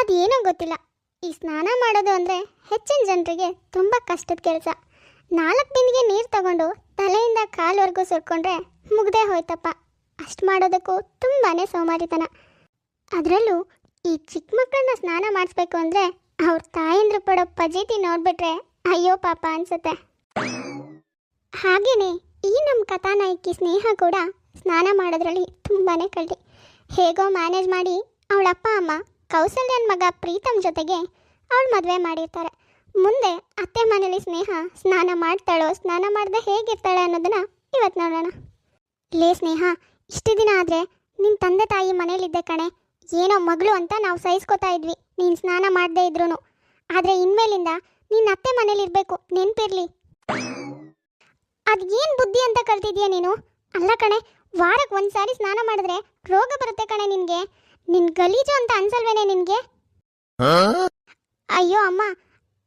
ಅದೇನೋ ಗೊತ್ತಿಲ್ಲ. ಈ ಸ್ನಾನ ಮಾಡೋದು ಅಂದರೆ ಹೆಚ್ಚಿನ ಜನರಿಗೆ ತುಂಬ ಕಷ್ಟದ ಕೆಲಸ. ನಾಲ್ಕು ದಿನಗೆ ನೀರು ತಗೊಂಡು ತಲೆಯಿಂದ ಕಾಲ್ವರೆಗೂ ಸುರ್ಕೊಂಡ್ರೆ ಮುಗ್ದೇ ಹೋಯ್ತಪ್ಪ. ಅಷ್ಟು ಮಾಡೋದಕ್ಕೂ ತುಂಬಾ ಸೋಮಾರಿತನ. ಅದರಲ್ಲೂ ಈ ಚಿಕ್ಕ ಮಕ್ಕಳನ್ನ ಸ್ನಾನ ಮಾಡಿಸ್ಬೇಕು ಅಂದರೆ ಅವ್ರ ತಾಯಂದ್ರು ಪಡೋ ಪಜೀತಿ ನೋಡಿಬಿಟ್ರೆ ಅಯ್ಯೋ ಪಾಪ ಅನ್ಸುತ್ತೆ. ಹಾಗೇನೆ ಈ ನಮ್ಮ ಕಥಾನಾಯಕಿ ಸ್ನೇಹ ಕೂಡ ಸ್ನಾನ ಮಾಡೋದ್ರಲ್ಲಿ ತುಂಬಾ ಕಳ್ಳಿ ಹೇಗೋ ಮ್ಯಾನೇಜ್ ಮಾಡಿ ಅವಳ ಅಪ್ಪ ಅಮ್ಮ ಕೌಸಲ್ಯನ ಮಗ ಪ್ರೀತಮ್ ಜೊತೆಗೆ ಅವಳು ಮದುವೆ ಮಾಡಿರ್ತಾರೆ. ಮುಂದೆ ಅತ್ತೆ ಮನೇಲಿ ಸ್ನೇಹ, ಸ್ನಾನ ಮಾಡ್ತಾಳೋ, ಸ್ನಾನ ಮಾಡ್ದೆ ಹೇಗಿರ್ತಾಳೆ ಅನ್ನೋದನ್ನ ಇವತ್ತು ನೋಡೋಣ. ಲೇ ಸ್ನೇಹ, ಇಷ್ಟು ದಿನ ಆದರೆ ನಿನ್ನ ತಂದೆ ತಾಯಿ ಮನೇಲಿದ್ದೆ ಕಣೆ. ಏನೋ ಮಗಳು ಅಂತ ನಾವು ಸಹಿಸ್ಕೋತಾ ಇದ್ವಿ. ನೀನು ಸ್ನಾನ ಮಾಡದೇ ಇದ್ರು ಆದರೆ ಇನ್ಮೇಲಿಂದ ನಿನ್ನ ಅತ್ತೆ ಮನೇಲಿರಬೇಕು. ನೆನಪಿರಲಿ. ಅದು ಏನು ಬುದ್ಧಿ ಅಂತ ಕಲ್ತಿದ್ಯಾ ನೀನು? ಅಲ್ಲ ಕಣೆ ವಾರಕ್ಕೆ ಒಂದ್ಸಾರಿ ಸ್ನಾನ ಮಾಡಿದ್ರೆ ರೋಗ ಬರುತ್ತೆ ಕಣೆ ನಿನಗೆ. ನಿನ್ ಗಲೀಜು ಅಂತ ಅನ್ಸಲ್ವೇನೆ ನಿನ್ಗೆ? ಅಯ್ಯೋ ಅಮ್ಮ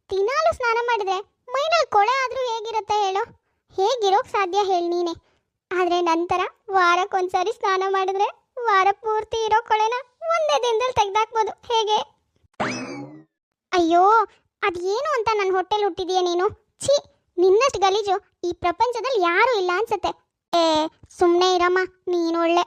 ದಿನಾಲು ಸ್ನಾನ ಮಾಡಿದ್ರೆ ಮೈನಲ್ಲಿ ಕೊಳೆ ಆದ್ರೂ ಹೇಗಿರುತ್ತೆ ಹೇಳು? ಹೇಗಿರೋಕ್ ಸಾಧ್ಯ ಹೇಳಿ ನೀನೆ. ಆದ್ರೆ ನಂತರ ವಾರಕ್ಕೊಂದ್ಸರಿ ಸ್ನಾನ ಮಾಡಿದ್ರೆ ವಾರ ಪೂರ್ತಿ ಇರೋ ಕೊಳೆನ ಒಂದೇ ದಿನದಲ್ಲಿ ತೆಗ್ದಾಕ್ಬೋದು. ಹೇಗೆ? ಅಯ್ಯೋ ಅದೇನು ಅಂತ ನನ್ನ ಹೊಟ್ಟೆಲಿ ಹುಟ್ಟಿದೀಯ ನೀನು? ಛೀ ನಿನ್ನಷ್ಟು ಗಲೀಜು ಈ ಪ್ರಪಂಚದಲ್ಲಿ ಯಾರೂ ಇಲ್ಲ ಅನ್ಸುತ್ತೆ. ಏ ಸುಮ್ಮನೆ ಇರಮ್ಮ ನೀನು ಒಳ್ಳೆ.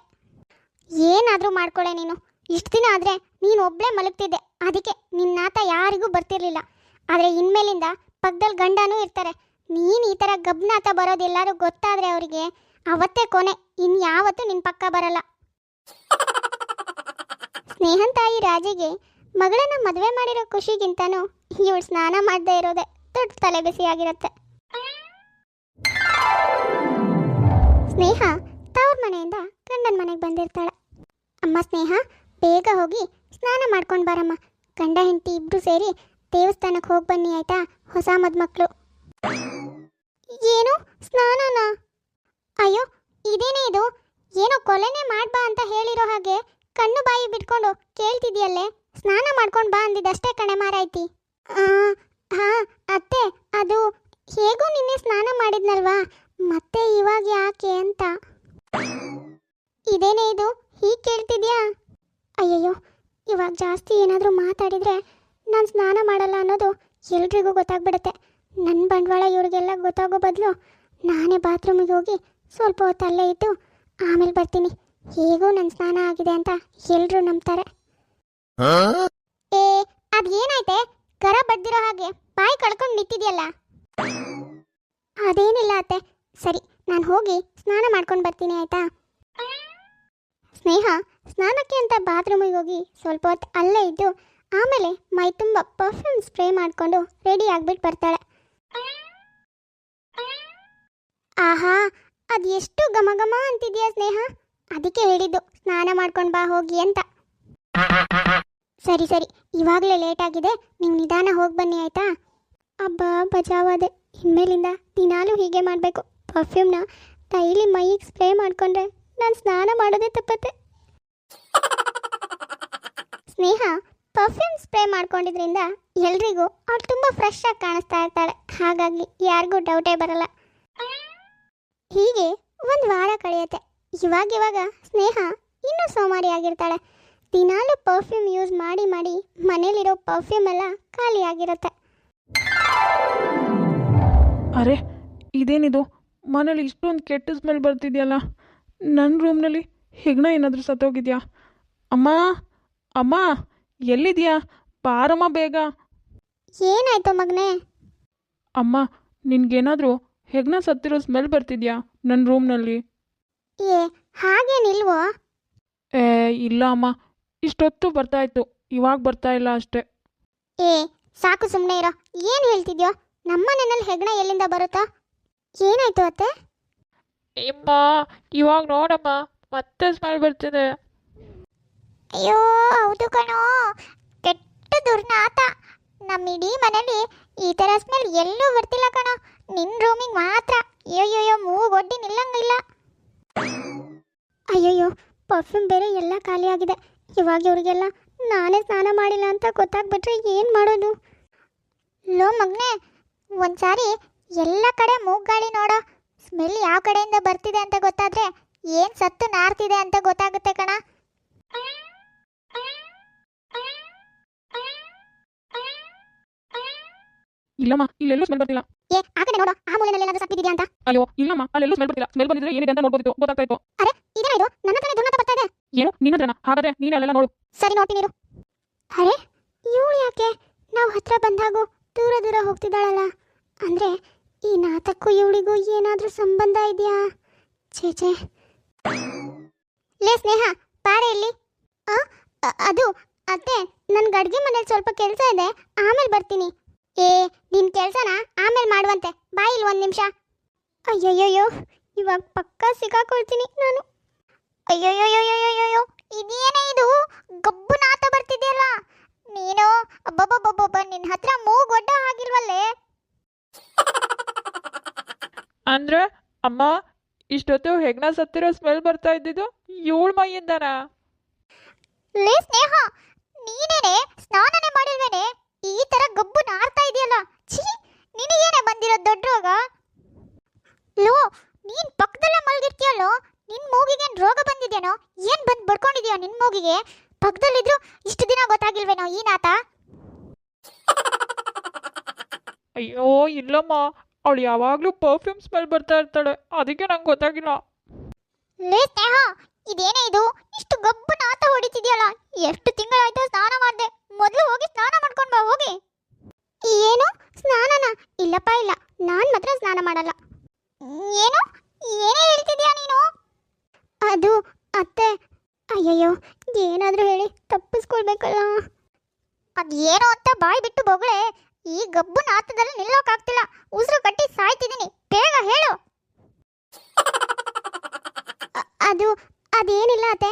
ಏನಾದರೂ ಮಾಡ್ಕೊಳ್ಳೆ ನೀನು. ಇಷ್ಟು ದಿನ ಆದರೆ ನೀನು ಒಬ್ಬಳೇ ಮಲಗ್ತಿದ್ದೆ. ಅದಕ್ಕೆ ನಿನ್ನ ನಾತ ಯಾರಿಗೂ ಬರ್ತಿರ್ಲಿಲ್ಲ. ಆದರೆ ಇನ್ಮೇಲಿಂದ ಪಕ್ಕದಲ್ಲಿ ಗಂಡನೂ ಇರ್ತಾರೆ. ನೀನು ಈ ಥರ ಗಬ್ನಾತ ಬರೋದೆಲ್ಲರೂ ಗೊತ್ತಾದರೆ ಅವರಿಗೆ ಅವತ್ತೇ ಕೊನೆ ಇನ್ಯಾವತ್ತೂ ನಿನ್ನ ಪಕ್ಕ ಬರಲ್ಲ. ಸ್ನೇಹನ್ ತಾಯಿ ರಾಜಿಗೆ ಮಗಳನ್ನ ಮದುವೆ ಮಾಡಿರೋ ಖುಷಿಗಿಂತನೂ ಇವಳು ಸ್ನಾನ ಮಾಡದೇ ಇರೋದೇ ದೊಡ್ಡ ತಲೆ ಬಿಸಿಯಾಗಿರುತ್ತೆ ಸ್ನೇಹ ತವ್ರ ಮನೆಯಿಂದ ಗಂಡನ ಮನೆಗೆ ಬಂದಿರ್ತಾಳೆ. ಅಮ್ಮ ಸ್ನೇಹ ಬೇಗ ಹೋಗಿ ಸ್ನಾನ ಮಾಡ್ಕೊಂಡು ಬಾರಮ್ಮ. ಗಂಡ, ಹೆಂಡತಿ ಇಬ್ರು ಸೇರಿ ದೇವಸ್ಥಾನಕ್ಕೆ ಹೋಗಿ ಬನ್ನಿ ಆಯ್ತಾ? ಹೊಸ ಮದ್ಮಕ್ಳು. ಏನು? ಸ್ನಾನನಾ? ಅಯ್ಯೋ, ಇದೇನೇ ಇದು? ಏನೋ ಕೊಲೆನೇ ಮಾಡ್ಬಾ ಅಂತ ಹೇಳಿರೋ ಹಾಗೆ ಕಣ್ಣು ಬಾಯಿ ಬಿಟ್ಕೊಂಡು ಕೇಳ್ತಿದ್ಯಲ್ಲೇ? ಸ್ನಾನ ಮಾಡ್ಕೊಂಡು ಬಾ ಅಂದಿದ್ದಷ್ಟೇ ಕಣೆ ಮಾರಾಯ್ತಿ. ಹಾ, ಅತ್ತೆ, ಅದು ಹೇಗೂ ನಿನ್ನೆ ಸ್ನಾನ ಮಾಡಿದ್ನಲ್ವಾ? ಮತ್ತೆ ಇವಾಗ ಯಾಕೆ ಅಂತ. ಇದೇನೇ ಇದು? ಹೀಗೆ ಕೇಳ್ತಿದ್ಯಾ? ಅಯ್ಯಯ್ಯೋ ಇವಾಗ ಜಾಸ್ತಿ ಏನಾದರೂ ಮಾತಾಡಿದರೆ ನಾನು ಸ್ನಾನ ಮಾಡಲ್ಲ ಅನ್ನೋದು ಎಲ್ರಿಗೂ ಗೊತ್ತಾಗ್ಬಿಡುತ್ತೆ. ನನ್ನ ಬಂಡವಾಳ ಇವ್ರಿಗೆಲ್ಲ ಗೊತ್ತಾಗೋ ಬದಲು ನಾನೇ ಬಾತ್ರೂಮಿಗೆ ಹೋಗಿ ಸ್ವಲ್ಪ ಹೊತ್ತು ಅಲ್ಲೇ ಇದ್ದು ಆಮೇಲೆ ಬರ್ತೀನಿ. ಹೇಗೂ ನನ್ನ ಸ್ನಾನ ಆಗಿದೆ ಅಂತ ಎಲ್ಲರೂ ನಂಬ್ತಾರೆ. ಏ ಅದೇನಾಯ್ತೆ ಕರ ಬಡ್ದಿರೋ ಹಾಗೆ ಬಾಯಿ ಕಳ್ಕೊಂಡು ನಿಂತಿದ್ಯಲ್ಲ? ಅದೇನಿಲ್ಲ ಅತ್ತೆ. ಸರಿ ನಾನು ಹೋಗಿ ಸ್ನಾನ ಮಾಡ್ಕೊಂಡು ಬರ್ತೀನಿ ಆಯ್ತಾ? ಸ್ನೇಹ ಸ್ನಾನಕ್ಕೆ ಅಂತ ಬಾತ್ರೂಮಿಗೆ ಹೋಗಿ ಸ್ವಲ್ಪ ಹೊತ್ತು ಅಲ್ಲೇ ಇದ್ದು ಆಮೇಲೆ ಮೈ ತುಂಬ ಪರ್ಫ್ಯೂಮ್ ಸ್ಪ್ರೇ ಮಾಡಿಕೊಂಡು ರೆಡಿ ಆಗ್ಬಿಟ್ಟು ಬರ್ತಾಳೆ. ಆಹಾ, ಅದು ಎಷ್ಟು ಘಮ ಘಮ ಅಂತಿದ್ಯಾ ಸ್ನೇಹ? ಅದಕ್ಕೆ ಹೇಳಿದ್ದು, ಸ್ನಾನ ಮಾಡ್ಕೊಂಡು ಬಾ ಹೋಗಿ ಅಂತ. ಸರಿ ಸರಿ, ಇವಾಗಲೇ ಲೇಟ್ ಆಗಿದೆ, ನೀವು ನಿಧಾನ ಹೋಗಿ ಬನ್ನಿ ಆಯಿತಾ? ಅಬ್ಬಾ ಬಜಾವಾದೆ ಇನ್ಮೇಲಿಂದ ದಿನಾಲೂ ಹೀಗೆ ಮಾಡಬೇಕು. ಪರ್ಫ್ಯೂಮ್ನ ಡೈಲಿ ಮೈಗೆ ಸ್ಪ್ರೇ ಮಾಡಿಕೊಂಡ್ರೆ ನಾನು ಸ್ನಾನ ಮಾಡೋದೇ ತಪ್ಪತ್ತೆ. ಸ್ನೇಹ ಪರ್ಫ್ಯೂಮ್ ಸ್ಪ್ರೇ ಮಾಡ್ಕೊಂಡಿದ್ರಿಂದ ಎಲ್ರಿಗೂ ಅವ್ರು ತುಂಬ ಫ್ರೆಶ್ ಆಗಿ ಕಾಣಿಸ್ತಾ ಇರ್ತಾಳೆ. ಹಾಗಾಗಿ ಯಾರಿಗೂ ಡೌಟೇ ಬರಲ್ಲ. ಹೀಗೆ ಒಂದು ವಾರ ಕಳೆಯುತ್ತೆ. ಇವಾಗ ಇವಾಗ ಸ್ನೇಹ ಇನ್ನೂ ಸೋಮಾರಿ ಆಗಿರ್ತಾಳೆ. ದಿನಾಲು ಪರ್ಫ್ಯೂಮ್ ಯೂಸ್ ಮಾಡಿ ಮಾಡಿ ಮನೇಲಿರೋ ಪರ್ಫ್ಯೂಮ್ ಎಲ್ಲ ಖಾಲಿ ಆಗಿರುತ್ತೆ. ಅರೆ, ಇದೇನಿದು? ಮನೇಲಿ ಇಷ್ಟೊಂದು ಕೆಟ್ಟ ಸ್ಮೆಲ್ ಬರ್ತಿದೆಯಲ್ಲ? ನನ್ನ ರೂಮ್ನಲ್ಲಿ ಹೆಗ್ಣ ಏನಾದರೂ ಸತ್ತೋಗಿದ್ಯಾ? ಅಮ್ಮ! ಅಮ್ಮ ಎಲ್ಲಿದ್ಯಾ? ಬಾರಮ್ಮ ಬೇಗ. ಏನಾಯ್ತು ಮಗನೇ? ಅಮ್ಮ ನಿನ್ಗೇನಾದರೂ ಹೆಗ್ನ ಸತ್ತಿರೋ ಸ್ಮೆಲ್ ಬರ್ತಿದ್ಯಾ ನನ್ನ ರೂಮ್ನಲ್ಲಿ? ಏ ಹಾಗೇನಿಲ್ವೋ? ಏ ಇಲ್ಲ ಅಮ್ಮ ಇಷ್ಟೊತ್ತು ಬರ್ತಾ ಇತ್ತು ಇವಾಗ ಬರ್ತಾ ಇಲ್ಲ ಅಷ್ಟೇ. ಏ ಸಾಕು ಸುಮ್ಮನೆ ಇರೋ ಏನು ಹೇಳ್ತಿದ್ಯೋ? ನಮ್ಮನೆಯಲ್ಲಿ ಹೆಗ್ಣ ಎಲ್ಲಿಂದ ಬರುತ್ತಾ? ಏನಾಯ್ತು ಅತ್ತೆ? ಅಮ್ಮ ಇವಾಗ ನೋಡಮ್ಮ ಮತ್ತೆ ಸ್ಮೆಲ್ ಬರ್ತಿದೆ. ಅಯ್ಯೋ, ಹೌದು ಕಣೋ. ಕೆಟ್ಟ ದುರ್ನಾತ ನಮ್ಮ ಇಡೀ ಮನೇಲಿ ಈ ಥರ ಸ್ಮೆಲ್ ಎಲ್ಲೂ ಬರ್ತಿಲ್ಲ ಕಣೋ. ನಿನ್ನ ರೂಮಿಗೆ ಮಾತ್ರ. ಅಯ್ಯೋಯ್ಯೋ ಮೂಗೊಡ್ಡಿ ನಿಲ್ಲಂಗಿಲ್ಲ. ಅಯ್ಯಯ್ಯೋ ಪರ್ಫ್ಯೂಮ್ ಬೇರೆ ಎಲ್ಲ ಖಾಲಿ ಆಗಿದೆ. ಇವಾಗ ಇವ್ರಿಗೆಲ್ಲ ನಾನೇ ಸ್ನಾನ ಮಾಡಿಲ್ಲ ಅಂತ ಗೊತ್ತಾಗ್ಬಿಟ್ರೆ ಏನು ಮಾಡೋದು? ಲೋ ಮಗ್ನೆ, ಒಂದ್ಸಾರಿ ಎಲ್ಲ ಕಡೆ ಮೂಗ್ಗಾಳಿ ನೋಡೋ. ಸ್ಮೆಲ್ ಯಾವ ಕಡೆಯಿಂದ ಬರ್ತಿದೆ ಅಂತ ಗೊತ್ತಾದ್ರೆ ಏನು ಸತ್ತು ನಾರ್ತಿದೆ ಅಂತ ಗೊತ್ತಾಗುತ್ತೆ ಕಣ. ಇಲ್ಲಮ್ಮ ಇಲ್ಲೆಲ್ಲೂ ಸ್ಮೆಲ್ ಬರ್ತಿಲ್ಲ. ಏ ಆ ಕಡೆ ನೋಡು ಆ ಮೂಲೆಯಲ್ಲಿ ಏನಾದರೂ ಸತ್ತಿದ್ಯಾ ಅಂತ? ಅಯ್ಯೋ ಇಲ್ಲಮ್ಮ ಅಲ್ಲೆಲ್ಲೂ ಸ್ಮೆಲ್ ಬರ್ತಿಲ್ಲ. ಸ್ಮೆಲ್ ಬಂದಿದ್ರೆ ಏನಿದೆ ಅಂತ ನೋಡ್ಬೋದಿತ್ತು ಗೊತ್ತಾಗ್ತಾ ಇತ್ತು. ಇದೇನಾ ಇದು? ನನ್ನ ಕಡೆ ದುರ್ನಾತ ಬರ್ತಾ ಇದೆ. ಏನು? ನಿನ್ನತ್ರನ ಹಾಗಾದ್ರೆ ನೀನೇ ಅಲ್ಲೆಲ್ಲ ನೋಡು. ಸರಿ ನೋಡ್ತೀನಿ ಇರು. ಅರೆ ಇವಳು ಯಾಕೆ? ನಾವು ಹತ್ರ ಬಂದಾಗೂ ದೂರ ದೂರ ಹೋಗ್ತಿದ್ದಾಳಲ್ಲ. ಅಂದ್ರೆ ಈ ನಾಟಕ್ಕೂ ಇವಳಿಗೂ ಏನಾದ್ರೂ ಸಂಬಂಧ ಇದೆಯಾ? ಛೇ ಛೇ. ಲೇ ಸ್ನೇಹ ಬಾರೆ ಇಲ್ಲಿ. ಅದು ಅತ್ತೆ ನನ್ಗೆ ಅಡ್ಗೆ ಮನೇಲಿ ಸ್ವಲ್ಪ ಕೆಲಸ ಇದೆ. ಆಮೇಲೆ ಬರ್ತೀನಿ. ಏ ನಿನ್ ಕೆಲ್ಸನ ಆಮೇಲೆ ಮಾಡುವಂತೆ. ಬಾಯ್ ಇಲ್ಲಿ ಒಂದು ನಿಮಿಷ. ಅಯ್ಯಯ್ಯೋ ಇವಾಗ ಪಕ್ಕ ಸಿಕ್ಕಾಕೊಳ್ತೀನಿ ನಾನು. ಅಯ್ಯಯ್ಯಯ್ಯಯ್ಯಯ್ಯೋ ಇದೇನೇ ಇದು? ಗಬ್ಬು ನಾತ ಬರ್ತಿದೆಯಲ್ಲ? ನೀನು ಅಬ್ಬಬ್ಬಬ್ಬಬ್ಬ ನಿನ್ ಹತ್ರ ಮೂಗ್ ಒಡ್ಡ ಆಗಿಲ್ವಲ್ಲೇ? ಅಂದ್ರೆ ಅಮ್ಮ ಇಷ್ಟೊತ್ತು ಹೆಗ್ನ ಸತ್ತಿರೋ ಸ್ಮೆಲ್ ಬರ್ತಾ ಇದ್ದಿದ್ದು ಏಳು ಮೈಯಿಂದನಾ? ಲೇ ಸ್ನೇಹ ನೀನೇನೆ ಸ್ನಾನನೇ ಮಾಡಿಲ್ವೇನೆ ಈ ತರ ಗಬ್ಬು ನಾರ್ತಾ ಇದೆಯಲ್ಲ ಛೀ ನಿನಗೇನೆ ಬಂದಿರೋ ದೊಡ್ಡ ರೋಗ ಲೋ ನೀನ್ ಪಕ್ಕದಲ್ಲೇ ಮಲ್ಗಿರ್ತೀಯಲ್ಲೋ ನಿನ್ ಮೂಗಿಗೆ ರೋಗ ಬಂದಿದ್ಯೇನೋ ಏನ್ ಬಂದ್ ಬಡ್ಕೊಂಡಿದ್ಯೋ ನಿನ್ ಮೂಗಿಗೆ ಪಕ್ಕದಲ್ಲಿದ್ರು ಇಷ್ಟು ದಿನ ಗೊತ್ತಾಗಿಲ್ವೇನೋ ಈ ನಾತ ಅಯ್ಯೋ ಇಲ್ಲಮ್ಮ ಅವಳು ಯಾವಾಗಲೂ ಪರ್ಫ್ಯೂಮ್ ಸ್ಮೆಲ್ ಬರ್ತಾ ಇರ್ತಾಳೆ. ಅದಕ್ಕೆ ನಂಗೆ ಗೊತ್ತಾಗಿಲ್ಲ. ಲೇ ಸ್ನೇಹ, ಇದೇನೇ ಇದು? ಇಷ್ಟು ಗಬ್ಬು ನಾತ ಹೊಡಿತಿದ್ಯಲ್ಲ? ಎಷ್ಟು ತಿಂಗಳಾಯ್ತು ಸ್ನಾನ ಮಾಡ್ದೆ. ಮೊದಲು ಹೋಗಿ ಸ್ನಾನ ಮಾಡ್ಕೊಂಡು ಬಾ, ಹೋಗಿ. ಏನು? ಸ್ನಾನನ? ಇಲ್ಲಪ್ಪ, ಇಲ್ಲ. ನಾನು ಮಾತ್ರ ಸ್ನಾನ ಮಾಡಲ್ಲ. ಏನು? ಏನೇ ಹೇಳ್ತಿದ್ಯಾ ನೀನು? ಅದು ಅತ್ತೆ. ಅಯ್ಯಯ್ಯೋ, ಏನಾದರೂ ಹೇಳಿ. ತಪ್ಪಿಸ್ಕೊಳ್ಬೇಕಲ್ಲ. ಅದೇನೋ ಅಂತ ಬಾಯಿ ಬಿಟ್ಟು ಬೊಗಳೆ. ಈ ಗಬ್ಬು ನಾತದಲ್ಲಿ ನಿಲ್ಲೋಕಾಗ್ತಿಲ್ಲ. ಉಸಿರು ಕಟ್ಟಿ ಸಾಯ್ತಿದ್ದೀನಿ. ಬೇಗ ಹೇಳು. ಅದು, ಅದೇನಿಲ್ಲ ಅತ್ತೆ.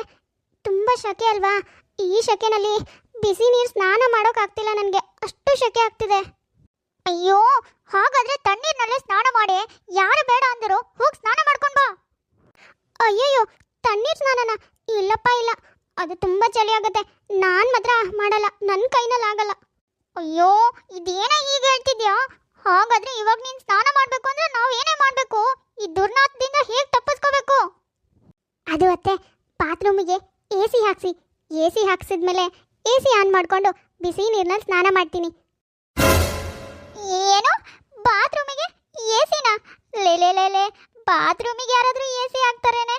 ತುಂಬ ಶಕೆ ಅಲ್ವಾ? ಈ ಶಕೆನಲ್ಲಿ ಬಿಸಿ ನೀರು ಸ್ನಾನ ಮಾಡೋಕ್ಕಾಗ್ತಿಲ್ಲ ನನಗೆ. ಅಷ್ಟು ಶಕೆ ಆಗ್ತಿದೆ. ಅಯ್ಯೋ, ಹಾಗಾದ್ರೆ ತಣ್ಣೀರಿನಲ್ಲೇ ಸ್ನಾನ ಮಾಡಿ. ಯಾರು ಬೇಡ ಅಂದರು. ಹೋಗಿ ಸ್ನಾನ ಮಾಡ್ಕೊಂಡು ಬಾ. ಅಯ್ಯಯ್ಯೋ, ತಣ್ಣೀರು ಸ್ನಾನನ? ಇಲ್ಲಪ್ಪ, ಇಲ್ಲ. ಅದು ತುಂಬ ಚಳಿ ಆಗುತ್ತೆ. ನಾನು ಮಾತ್ರ ಮಾಡಲ್ಲ. ನನ್ನ ಕೈನಲ್ಲಿ ಆಗಲ್ಲ. ಅಯ್ಯೋ ಇದೇನ ಈಗ ಹೇಳ್ತಿದ್ಯಾ? ಹಾಗಾದ್ರೆ ಇವಾಗ ನೀನು ಸ್ನಾನ ಮಾಡಬೇಕು ಅಂದ್ರೆ ನಾವು ಏನೇ ಮಾಡಬೇಕು? ಈ ದುರ್ನಾಥದಿಂದ ಹೇಗೆ ತಪ್ಪಿಸ್ಕೋಬೇಕು? ಅದು ಅತ್ತೆ ಬಾತ್ರೂಮಿಗೆ ಎ ಸಿ ಹಾಕ್ಸಿ. ಎ ಸಿ ಹಾಕ್ಸಿದ್ಮೇಲೆ ಎ ಸಿ ಆನ್ ಮಾಡಿಕೊಂಡು ಬಿಸಿ ನೀರಿನಲ್ಲಿ ಸ್ನಾನ ಮಾಡ್ತೀನಿ. ಏನು? ಬಾತ್ರೂಮಿಗೆ ಎ ಸಿನಾ? ಲೇ ಲೇ ಲೇ ಲೇ ಬಾತ್ರೂಮಿಗೆ ಯಾರಾದರೂ ಎ ಸಿ ಹಾಕ್ತಾರೇನೆ?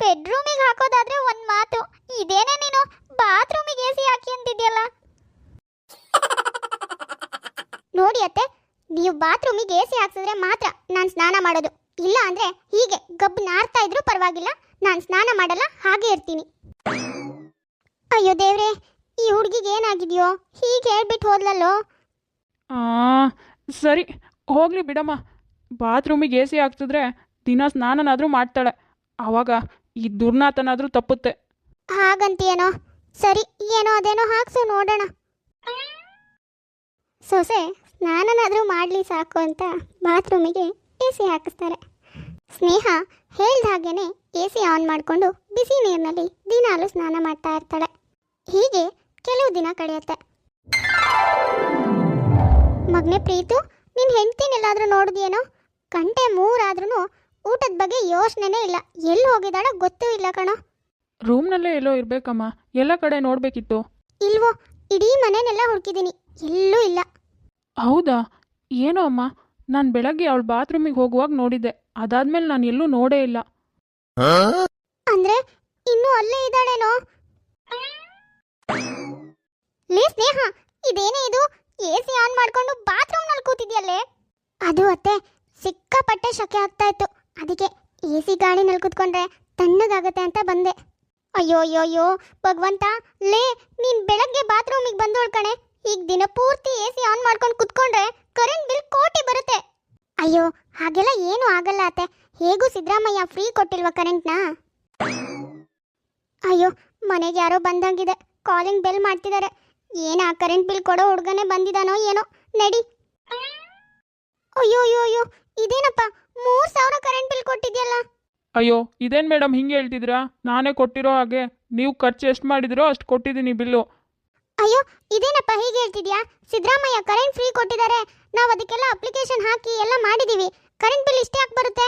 ಬೆಡ್ರೂಮಿಗೆ ಹಾಕೋದಾದ್ರೆ ಒಂದು ಮಾತು. ಇದೇನೇ ನೀನು? ಬಾತ್ರೂಮಿಗೆ ಎ ಸಿ ಹಾಕಿ ಅಂತಿದ್ಯಲ್ಲ? ನೋಡಿ ಅತ್ತೆ ನೀವು ಬಾತ್ರೂಮಿಗೆ ಎ ಸಿ ಹಾಕ್ಸಿದ್ರೆ ಮಾತ್ರ ನಾನು ಸ್ನಾನ ಮಾಡೋದು. ಇಲ್ಲ ಅಂದ್ರೆ ಹೀಗೆ ಗಬ್ ನಾರ್ತಾ ಇದ್ರೂ ಪರವಾಗಿಲ್ಲ ನಾನು ಸ್ನಾನ ಮಾಡಲ್ಲ ಹಾಗೆ ಇರ್ತೀನಿ. ಅಯ್ಯೋ ದೇವ್ರೆ ಈ ಹುಡುಗಿಗೆ ಏನಾಗಿದೆಯೋ? ಹೀಗೆ ಹೇಳ್ಬಿಟ್ಟು ಹೋದ್ಲಲ್ಲೋ? ಆ ಸರಿ ಹೋಗ್ಲಿ ಬಿಡಮ್ಮ. ಬಾತ್ರೂಮಿಗೆ ಎ ಸಿ ಹಾಕ್ಸಿದ್ರೆ ದಿನ ಸ್ನಾನನಾದರೂ ಮಾಡ್ತಾಳೆ. ಅವಾಗ ಈ ದುರ್ನಾತನಾದರೂ ತಪ್ಪುತ್ತೆ. ಹಾಗಂತೀಯೇನೋ? ಸರಿ ಏನೋ ಅದೇನೋ ಹಾಕ್ಸು ನೋಡೋಣ. ಸೊಸೆ ಸ್ನಾನನಾದರೂ ಮಾಡಲಿ ಸಾಕು ಅಂತ ಬಾತ್ರೂಮಿಗೆ ಎ ಸಿ ಹಾಕಿಸ್ತಾರೆ. ಸ್ನೇಹ ಹೇಳ್ದ ಹಾಗೇನೆ ಎ ಸಿ ಆನ್ ಮಾಡಿಕೊಂಡು ಬಿಸಿ ನೀರಿನಲ್ಲಿ ದಿನಾಲು ಸ್ನಾನ ಮಾಡ್ತಾ ಇರ್ತಾಳೆ. ಹೀಗೆ ಕೆಲವು ದಿನ ಕಳೆಯುತ್ತೆ. ಮಗನೇ ಪ್ರೀತು ನಿನ್ನ ಹೆಂಡ್ತಿನೆಲ್ಲಾದರೂ ನೋಡಿದೇನೋ ಗಂಟೆ ಮೂರಾದ್ರೂ ಊಟದ ಬಗ್ಗೆ ಯೋಚನೆನೇ ಇಲ್ಲ. ಎಲ್ಲಿ ಹೋಗಿದ್ದಾಳೋ ಗೊತ್ತೂ ಇಲ್ಲ ಕಣೋ. ರೂಮ್ನಲ್ಲೇ ಎಲ್ಲೋ ಇರಬೇಕಮ್ಮ. ಎಲ್ಲ ಕಡೆ ನೋಡಬೇಕಿತ್ತು. ಇಲ್ವೋ ಇಡೀ ಮನೆನೆಲ್ಲ ಹುಡುಕಿದ್ದೀನಿ. ಎಲ್ಲೂ ಇಲ್ಲ. ಹೌದಾ? ಏನೋ ಅಮ್ಮ, ನಾನು ಬೆಳಗ್ಗೆ ಅವಳು ಬಾತ್ರೂಮಿಗೆ ಹೋಗುವಾಗ ನೋಡಿದ್ದೆ. ಅದಾದ್ಮೇಲೆ ನಾನು ಎಲ್ಲೂ ನೋಡೇ ಇಲ್ಲ. ಅಂದ್ರೆ ಇನ್ನೂ ಅಲ್ಲೇ ಇದ್ದಾಳೇನೋ? ಲೇ ಸ್ನೇಹ, ಇದೇನೇ ಇದು? ಎಸಿ ಆನ್ ಮಾಡ್ಕೊಂಡು ಬಾತ್ರೂಮ್ನಲ್ಲಿ ಕೂತಿದ್ಯಲ್ಲೇ? ಅದು ಅತ್ತೆ, ಸಿಕ್ಕಾಪಟ್ಟೆ ಶಕೆ ಆಗ್ತಾ ಇತ್ತು. ಅದಕ್ಕೆ ಎಸಿ ಸಿ ಗಾಡಿನಲ್ಲಿ ಕೂತ್ಕೊಂಡ್ರೆ ತಣ್ಣಗಾಗತ್ತೆ ಅಂತ ಬಂದೆ. ಅಯ್ಯೋ ಅಯ್ಯೋ, ಭಗವಂತ, ಲೇ, ನೀನ್ ಬೆಳಗ್ಗೆ ಬಾತ್ರೂಮಿಗೆ ಬಂದೋಳ್ ಕಣೆ. ಈಗ ದಿನ ಪೂರ್ತಿ ಎ ಸಿ ಆನ್ ಮಾಡ್ಕೊಂಡು ಕುತ್ಕೊಂಡ್ರೆ ಕರೆಂಟ್ ಬಿಲ್ ಕೋಟಿ ಬರುತ್ತೆ. ಅಯ್ಯೋ, ಹಾಗೆಲ್ಲ ಏನು ಆಗಲ್ಲ ಅತ್ತೆ. ಹೇಗೂ ಸಿದ್ದರಾಮಯ್ಯ ಫ್ರೀ ಕೊಟ್ಟಿಲ್ವಾ ಕರೆಂಟ್ನ ಅಯ್ಯೋ, ಮನೆಗೆ ಯಾರೋ ಬಂದಂಗಿದೆ. ಕಾಲಿಂಗ್ ಬೆಲ್ ಮಾಡ್ತಿದ್ದಾರೆ ಏನ ಕರೆಂಟ್ ಬಿಲ್ ಕೊಡೋ ಹುಡುಗನೇ ಬಂದಿದಾನೋ ಏನೋ? ನಡಿ. ಅಯ್ಯೋ ಅಯ್ಯೋ ಅಯ್ಯೋ, ಇದೇನಪ್ಪ? ಮೂರ್ ಸಾವಿರ ಕರೆಂಟ್ ಬಿಲ್ ಕೊಟ್ಟಿದ್ಯಲ್ಲ. ಅಯ್ಯೋ, ಇದೇನು ಮೇಡಮ್ ಹಿಂಗೆ ಹೇಳ್ತಿದ್ರಾ ನಾನೇ ಕೊಟ್ಟಿರೋ ಹಾಗೆ ನೀವು ಖರ್ಚು ಎಷ್ಟು ಮಾಡಿದಿರೋ ಅಷ್ಟು ಕೊಟ್ಟಿದ್ದೀನಿ ಬಿಲ್ಲು. ಅಯ್ಯೋ ಇದೇನಪ್ಪ ಹೀಗೆ ಹೇಳ್ತಿದ್ಯಾ? ಸಿದ್ದರಾಮಯ್ಯ ಕರೆಂಟ್ ಫ್ರೀ ಕೊಟ್ಟಿದ್ದಾರೆ. ನಾವು ಅದಕ್ಕೆಲ್ಲ ಅಪ್ಲಿಕೇಶನ್ ಹಾಕಿ ಎಲ್ಲ ಮಾಡಿದೀವಿ. ಕರೆಂಟ್ ಬಿಲ್ ಇಷ್ಟೇ ಯಾಕೆ ಬರುತ್ತೆ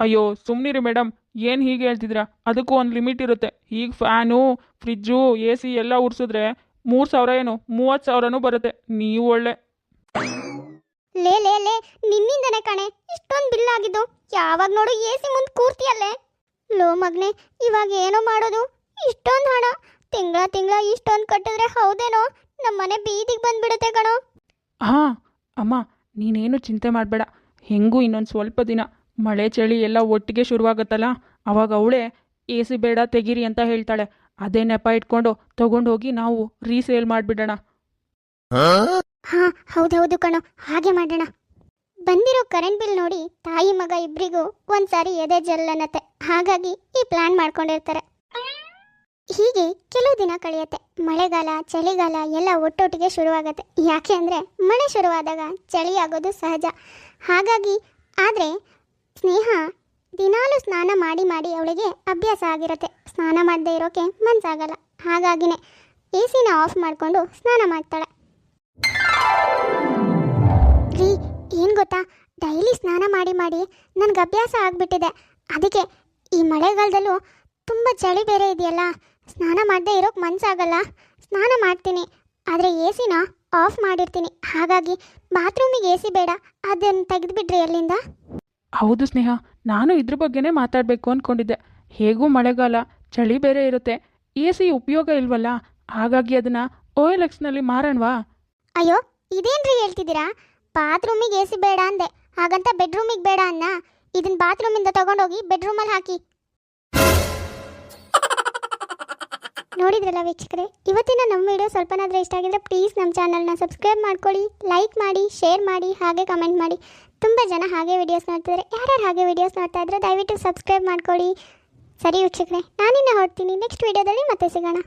ಅಯ್ಯೋ ಸುಮ್ಮನಿರಿ ಮೇಡಮ್ ಏನು ಹೀಗೆ ಹೇಳ್ತಿದ್ದೀರಾ? ಅದಕ್ಕೂ ಒಂದು ಲಿಮಿಟ್ ಇರುತ್ತೆ. ಈಗ ಫ್ಯಾನು ಫ್ರಿಜ್ಜು ಎ ಸಿ ಎಲ್ಲ ಉರ್ಸಿದ್ರೆ ಮೂರು ಸಾವಿರ ಏನು ಮೂವತ್ತು ಸಾವಿರನೂ ಬರುತ್ತೆ. ನೀವು ಒಳ್ಳೆ. ಲೇ ಲೇ ಲೇ ನಿನ್ನಿಂದನೇ ಕಣೆ. ಇಷ್ಟೊಂದು ಬಿಲ್ ಆಗಿದ್ದು. ಯಾವಾಗ ನೋಡು ಎ ಸಿ ಮುಂದೆ ಕೂರ್ತಿಯಲ್ಲೇ. ಲೋ ಮಗ್ನೆ ಇವಾಗ ಏನೋ ಮಾಡೋದು. ಇಷ್ಟೊಂದು ಹಣ. ತಿಂಗಳ ತಿಂಗಳ ಇಷ್ಟೊಂದು ಕಟ್ಟಿದ್ರೆ ಹೌದೇನೋ? ನಮ್ಮ ಮನೆ ಬೀದಿಗೆ ಬಂದ್ಬಿಡುತ್ತೆ ಕಣೋ. ಹಾಂ ಅಮ್ಮ ನೀನೇನು ಚಿಂತೆ ಮಾಡಬೇಡ. ಹೆಂಗೂ ಇನ್ನೊಂದು ಸ್ವಲ್ಪ ದಿನ. ಮಳೆ ಚಳಿ ಎಲ್ಲ ಒಟ್ಟಿಗೆ ಶುರುವಾಗುತ್ತಲ್ಲ? ಅವಾಗ ಅವಳೇ ಎ ಸಿ ಬೇಡ ತೆಗೀರಿ ಅಂತ ಹೇಳ್ತಾಳೆ. ಅದೇ ನೆಪ ಇಟ್ಕೊಂಡು ತಗೊಂಡೋಗಿ ನಾವು ರೀಸೇಲ್ ಮಾಡಿಬಿಡೋಣ. ಹಾ ಹೌದೌದು ಕಣೋ. ಹಾಗೆ ಮಾಡೋಣ. ಬಂದಿರೋ ಕರೆಂಟ್ ಬಿಲ್ ನೋಡಿ ತಾಯಿ ಮಗ ಇಬ್ಬರಿಗೂ ಒಂದ್ಸಾರಿ ಎದೆ ಜಲ್ಲನತ್ತೆ. ಹಾಗಾಗಿ ಈ ಪ್ಲಾನ್ ಮಾಡ್ಕೊಂಡಿರ್ತಾರೆ. ಹೀಗೆ ಕೆಲವು ದಿನ ಕಳೆಯುತ್ತೆ. ಮಳೆಗಾಲ, ಚಳಿಗಾಲ ಎಲ್ಲ ಒಟ್ಟೊಟ್ಟಿಗೆ ಶುರುವಾಗುತ್ತೆ. ಯಾಕೆ ಅಂದರೆ ಮಳೆ ಶುರುವಾದಾಗ ಚಳಿ ಆಗೋದು ಸಹಜ. ಹಾಗಾಗಿ ಆದರೆ ಸ್ನೇಹ ದಿನಾಲು ಸ್ನಾನ ಮಾಡಿ ಮಾಡಿ ಅವಳಿಗೆ ಅಭ್ಯಾಸ ಆಗಿರುತ್ತೆ. ಸ್ನಾನ ಮಾಡದೇ ಇರೋಕೆ ಮನಸ್ಸಾಗಲ್ಲ ಹಾಗಾಗಿನೇ ಎ ಸಿನ ಆಫ್ ಮಾಡಿಕೊಂಡು ಸ್ನಾನ ಮಾಡ್ತಾಳೆ. ರೀ, ಏನು ಗೊತ್ತಾ? ಡೈಲಿ ಸ್ನಾನ ಮಾಡಿ ಮಾಡಿ ನನಗೆ ಅಭ್ಯಾಸ ಆಗಿಬಿಟ್ಟಿದೆ. ಅದಕ್ಕೆ ಈ ಮಳೆಗಾಲದಲ್ಲೂ ತುಂಬ ಚಳಿ ಬೇರೆ ಇದೆಯಲ್ಲ? ಸ್ನಾನ ಮಾಡದೆ ಇರೋಕೆ ಮನಸ್ಸಾಗಲ್ಲ ಸ್ನಾನ ಮಾಡ್ತೀನಿ. ಆದರೆ ಎ ಸಿನ ಆಫ್ ಮಾಡಿರ್ತೀನಿ. ಹಾಗಾಗಿ ಬಾತ್ರೂಮಿಗೆ ಎ ಸಿ ಬೇಡ. ಅದನ್ನು ತೆಗೆದುಬಿಟ್ರಿ ಅಲ್ಲಿಂದ. ಹೌದು ಸ್ನೇಹ ನಾನು ಇದ್ರ ಬಗ್ಗೆನೇ ಮಾತಾಡಬೇಕು ಅಂದ್ಕೊಂಡಿದ್ದೆ ಹೇಗೂ ಮಳೆಗಾಲ ಚಳಿ ಬೇರೆ ಇರುತ್ತೆ. ಎ ಸಿ ಉಪಯೋಗ ಇಲ್ವಲ್ಲ? ಹಾಗಾಗಿ ಅದನ್ನು ಓ ಎಲ್ ಎಕ್ಸ್ನಲ್ಲಿ ಮಾರೋಣವಾ? ಅಯ್ಯೋ ಇದೇನ್ರಿ ಹೇಳ್ತಿದ್ದೀರಾ? ಬಾತ್ರೂಮಿಗೆ ಎ ಸಿ ಬೇಡ ಅಂದೆ. ಹಾಗಂತ ಬೆಡ್ರೂಮಿಗೆ ಬೇಡ ಅನ್ನ. ಇದನ್ನ ಬಾತ್ರೂಮಿಂದ ತಗೊಂಡೋಗಿ ಬೆಡ್ರೂಮಲ್ಲಿ ಹಾಕಿ. ನೋಡಿದ್ರಲ್ಲ ವೀಕ್ಷಕರೇ? ಇವತ್ತಿನ ನಮ್ಮ ವಿಡಿಯೋ ಸ್ವಲ್ಪನಾದರೂ ಇಷ್ಟ ಆಗಿದ್ರೆ ಪ್ಲೀಸ್ ನಮ್ಮ ಚಾನಲ್ನ ಸಬ್ಸ್ಕ್ರೈಬ್ ಮಾಡ್ಕೊಳ್ಳಿ ಲೈಕ್ ಮಾಡಿ ಶೇರ್ ಮಾಡಿ, ಹಾಗೆ ಕಮೆಂಟ್ ಮಾಡಿ. ತುಂಬ ಜನ ಹಾಗೆ ವಿಡಿಯೋಸ್ ನೋಡ್ತಿದ್ದಾರೆ ಯಾರ್ಯಾರು ಹಾಗೆ ವಿಡಿಯೋಸ್ ನೋಡ್ತಾ ಇದ್ರೆ ದಯವಿಟ್ಟು ಸಬ್ಸ್ಕ್ರೈಬ್ ಮಾಡ್ಕೊಳ್ಳಿ. ಸರಿ ವೀಕ್ಷಕರೇ, ನಾನಿನ್ನ ಹೊರಡ್ತೀನಿ. ನೆಕ್ಸ್ಟ್ ವಿಡಿಯೋದಲ್ಲಿ ಮತ್ತೆ ಸಿಗೋಣ.